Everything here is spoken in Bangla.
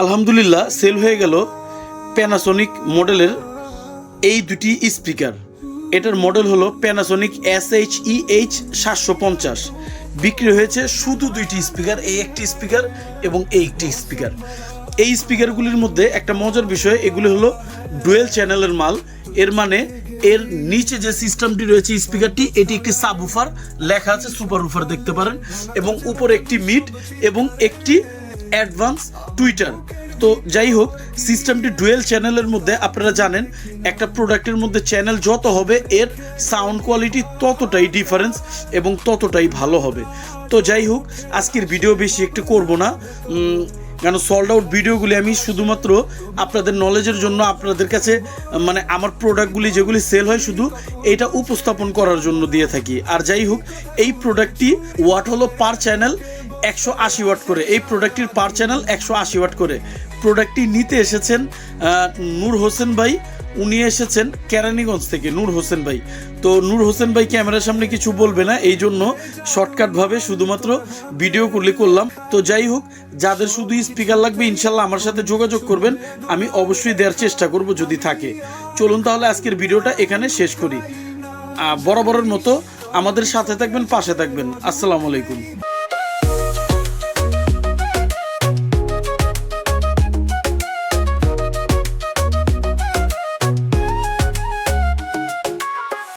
আলহামদুলিল্লাহ সেল হয়ে গেল প্যানাসোনিক মডেলের এই দুটি স্পিকার এটার মডেল হলো Panasonic S H E H সাতশো পঞ্চাশ। বিক্রি হয়েছে শুধু দুইটি স্পিকার এই একটি স্পিকার এবং এই একটি স্পিকার এই স্পিকারগুলির মধ্যে একটা মজার বিষয়, এগুলি হলো ডুয়েল চ্যানেলের মাল। এর মানে এর নিচে যে সিস্টেমটি রয়েছে স্পিকারটি এটি একটি সাবউফার লেখা আছে সুপার উফার দেখতে পারেন। এবং উপরে একটি মিট এবং একটি অ্যাডভান্স টুইটার তো যাই হোক সিস্টেমটি ডুয়েল চ্যানেলের মধ্যে আপনারা জানেন, একটা প্রোডাক্টের মধ্যে চ্যানেল যত হবে, এর সাউন্ড কোয়ালিটি ততটাই ডিফারেন্স এবং ততটাই ভালো হবে। তো যাই হোক, আজকের ভিডিও বেশি একটু করব না। কেন সল্ড আউট ভিডিওগুলি আমি শুধুমাত্র আপনাদের নলেজের জন্য আপনাদের কাছে মানে আমার প্রোডাক্টগুলি যেগুলি সেল হয় শুধু এটা উপস্থাপন করার জন্য দিয়ে থাকি। আর যাই হোক, এই প্রোডাক্টটি ওয়াট হলো পার চ্যানেল একশো আশি ওয়াট করে। এই প্রোডাক্টটির পার চ্যানেল একশো আশি ওয়াট করে। প্রোডাক্টটি নিতে এসেছেন নূর হোসেন ভাই উনি এসেছেন কেরানীগঞ্জ থেকে, নূর হোসেন ভাই। তো নূর হোসেন ভাই ক্যামেরার সামনে কিছু বলবে না, এই জন্য শর্টকাটভাবে শুধুমাত্র ভিডিও করলে করলাম। তো যাই হোক, যাদের শুধু স্পিকার লাগবে, ইনশাল্লাহ আমার সাথে যোগাযোগ করবেন। আমি অবশ্যই দেওয়ার চেষ্টা করব যদি থাকে। চলুন তাহলে আজকের ভিডিওটা এখানে শেষ করি। বরাবরের মতো আমাদের সাথে থাকবেন, পাশে থাকবেন। আসসালামু আলাইকুম।